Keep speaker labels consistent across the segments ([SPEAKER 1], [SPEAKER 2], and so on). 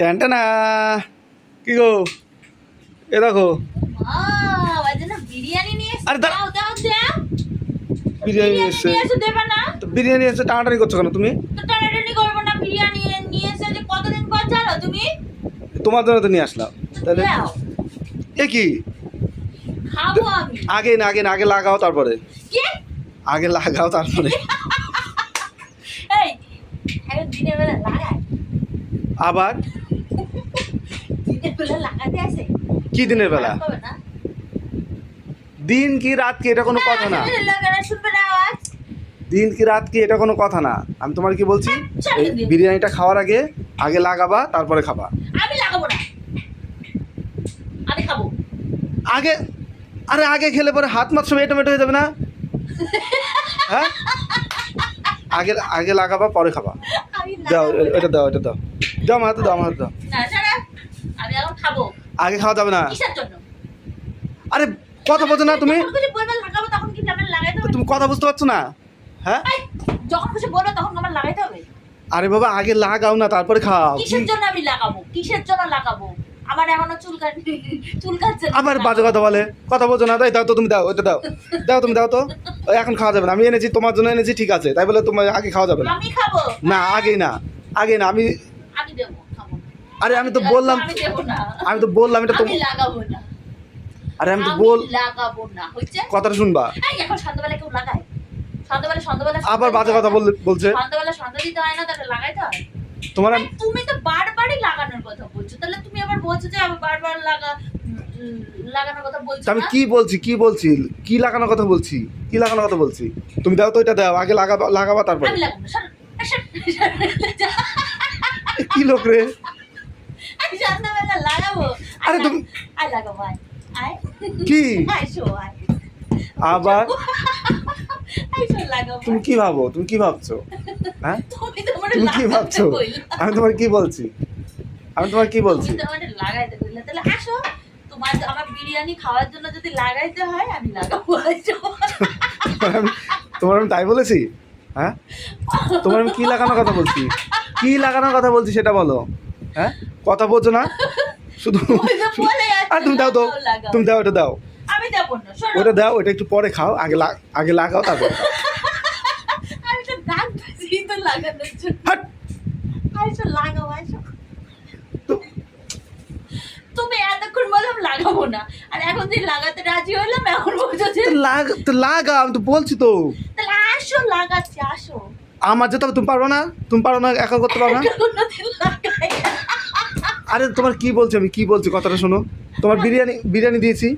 [SPEAKER 1] ট্যানটা না কি গো? এ দেখো।
[SPEAKER 2] বিরিয়ানি
[SPEAKER 1] এসছে? বিরিয়ানি এসে টানাটানি করছ কেন তুমি? তোমার জন্য তো নিয়ে আসলাম। তাহলে এ কি? আগে না আগে না আগে লাগাও তারপরে। আগে লাগাও তারপরে। আবার
[SPEAKER 2] দিনের বেলা লাগাতে আসে
[SPEAKER 1] কি দিনের বেলা? দিন কি রাত কি এটা কোনো কথা না। দিন কি রাত কি এটা কোনো কথা না। আমি তোমার কি বলছি? এই বিরিয়ানিটা খাওয়ার আগে আগে লাগাবা তারপরে খাবা।
[SPEAKER 2] আমি লাগাবো না। আমি খাব।
[SPEAKER 1] আগে আরে আগে খেলে পরে হাত মাত সব এটোমেটো হয়ে যাবে না? হ্যাঁ? আগে আগে লাগাবা পরে খাবা। দাও। এটা দাও এটা দাও। দাও আমার হাতে দাও আমার হাতে দাও।
[SPEAKER 2] না ছাড়া। আমি এখন খাব।
[SPEAKER 1] আগে খাওয়া যাবে না। আরে কথা বোঝো না তুমি। তুমি কথা বুঝতে পারছ না? হ্যাঁ?
[SPEAKER 2] যখন খুশি বলবে তখন আমার লাগাইতে হবে?
[SPEAKER 1] আরে বাবা আগে লাগাও না তারপরে খাও।
[SPEAKER 2] কিসের জন্য আমি লাগাবো? কিসের জন্য লাগাবো? আমার এখনও চুল কাট চুল কাটছে।
[SPEAKER 1] আবার বাজে কথা বলে। কথা বোঝো না তাই দাও তো তুমি দাও ওটা দাও। দাও তুমি দাও তো। এখন খাওয়া যাবে না। আমি এনেছি তোমার জন্য এনেছি ঠিক আছে। তাই বলে তোমার আগে খাওয়া যাবে না।
[SPEAKER 2] আমি খাব।
[SPEAKER 1] না আগেই না। আগে না আমি। আরে আমি তো বললাম
[SPEAKER 2] আমি
[SPEAKER 1] আমি তো বললাম এটা তো
[SPEAKER 2] লাগাবো না।
[SPEAKER 1] আরে আমি তো বল
[SPEAKER 2] লাগাবো না হচ্ছে
[SPEAKER 1] কথাটা শুনবা।
[SPEAKER 2] এখন সন্ধ্যাবেলা কেউ লাগায়? সন্ধ্যাবেলা সন্ধ্যাবেলা
[SPEAKER 1] আবার বাজে কথা বল- বলছে।
[SPEAKER 2] সন্ধ্যাবেলা সন্ধ্যা দিতে হয় না তাহলে লাগাইতে হয়?
[SPEAKER 1] তোমার
[SPEAKER 2] তুমি তো বারবারই লাগানোর কথা বলছো। তাহলে তুমি আবার বলছো যে আবার বারবার লাগা লাগানোর কথা বলছো
[SPEAKER 1] আমি কি বলছি? কি বলছি? কি লাগানোর কথা বলছি? কি লাগানোর কথা বলছি? তুমি দাও তো এটা দাও আগে লাগাবা লাগাবা তারপর।
[SPEAKER 2] আমি লাগাবো
[SPEAKER 1] কি লোক রে?
[SPEAKER 2] সন্ধ্যাবেলা লাগাবো।
[SPEAKER 1] আরে তুমি-
[SPEAKER 2] লাগাবো আয়
[SPEAKER 1] কি? আবার? তুমি কি ভাবো? তুমি কি ভাবছ? হ্যাঁ?
[SPEAKER 2] তুমি
[SPEAKER 1] কি ভাবছ? আমি তোমার কি বলছি? আমি তোমার কি বলছি?
[SPEAKER 2] তুমি তো আমাকে লাগাইতে তাহলে আসো তোমার আমার বিরিয়ানি খাওয়ার জন্য যদি লাগাইতে হয় আমি লাগাবো আসো
[SPEAKER 1] তোমার আমি তোমার আমি তাই বলেছি? হ্যাঁ? তোমার আমি কি লাগানোর কথা বলছি? কি লাগানোর কথা বলছি সেটা বলো। হ্যাঁ? কথা বলছো না? শুধু আর তুমি দাও তো। তুমি দাও ওটা দাও। ওটা দাও ওটা একটু পরে খাও আগে আগে লাগাও তারপর
[SPEAKER 2] তুমি এতক্ষণ বললাম লাগাবো না। আর এখন যে লাগাতে রাজি হলাম এখন বলছো
[SPEAKER 1] তো লাগ- আমি তো বলছি তো।
[SPEAKER 2] আসো লাগাচ্ছি আসো।
[SPEAKER 1] আমার যেতে তুমি পারবে না তুমি পারো না একা করতে পারো না। আরে তোমার কি বলছি আমি? কি বলছি? কথাটা শোনো। তোমার বিরিয়ানি বিরিয়ানি দিয়েছি।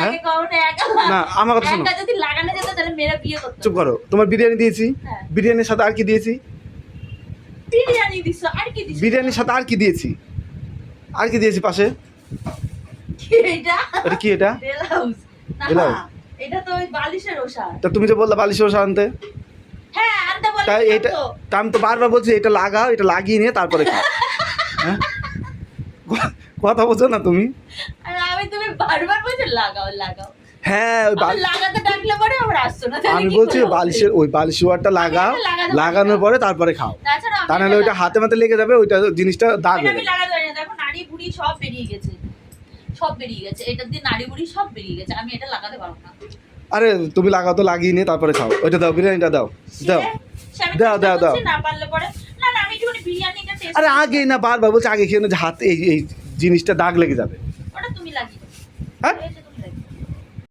[SPEAKER 1] হ্যাঁ?
[SPEAKER 2] একা
[SPEAKER 1] না, আমার কথা শোনো। চুপ করো। তোমার বিরিয়ানি দিয়েছি।
[SPEAKER 2] হ্যাঁ।
[SPEAKER 1] বিরিয়ানির সাথে আর কি দিয়েছি? বিরিয়ানির সাথে আর কি দিয়েছি? আর কি দিয়েছি পাশে?
[SPEAKER 2] কি এটা?
[SPEAKER 1] কি এটা?
[SPEAKER 2] এটা তো ওই বালিশের ওষার।
[SPEAKER 1] তা তুমি যে বললে বালিশের ওষা আনতে।
[SPEAKER 2] হ্যাঁ আনতে বলে
[SPEAKER 1] তাই এটা আমি তো বারবার বলছি এটা লাগাও এটা লাগিয়ে নিয়ে তারপরে খাও। হ্যাঁ? কথা বোঝো না তুমি।
[SPEAKER 2] আর আমি তুমি বারবার বলছো লাগাও লাগাও।
[SPEAKER 1] হ্যাঁ ওই
[SPEAKER 2] আবার লাগাতে ডাকলে পরে আমার আসছো না
[SPEAKER 1] আমি বলছি বালিশের ওই বালিশ ওয়ারটা লাগাও লাগানোর
[SPEAKER 2] পরে
[SPEAKER 1] তারপরে খাও। তা নাহলে ওইটা হাতে মাতে লেগে যাবে ওইটা জিনিসটা দাগ
[SPEAKER 2] আমি
[SPEAKER 1] যাবে।
[SPEAKER 2] লাগাতে পারি না। দেখো নাড়ি বুড়ি সব বেরিয়ে গেছে। সব বেরিয়ে গেছে। এটা দিয়ে নাড়ি বুড়ি সব বেরিয়ে গেছে। আমি এটা লাগাতে পারব না।
[SPEAKER 1] আরে তুমি লাগাও তো লাগিয়ে নিয়ে তারপরে খাও। ওইটা দাও বিরিয়ানিটা দাও। দাও। দাও, দাও, দাও।
[SPEAKER 2] না পারলে পরে না না আমি একটুখানি বিরিয়ানিটা টেস্ট
[SPEAKER 1] আরে আগে না বারবার বলছে, আগে খেয়ে না হাতে এই এই জিনিসটা দাগ লেগে যাবে।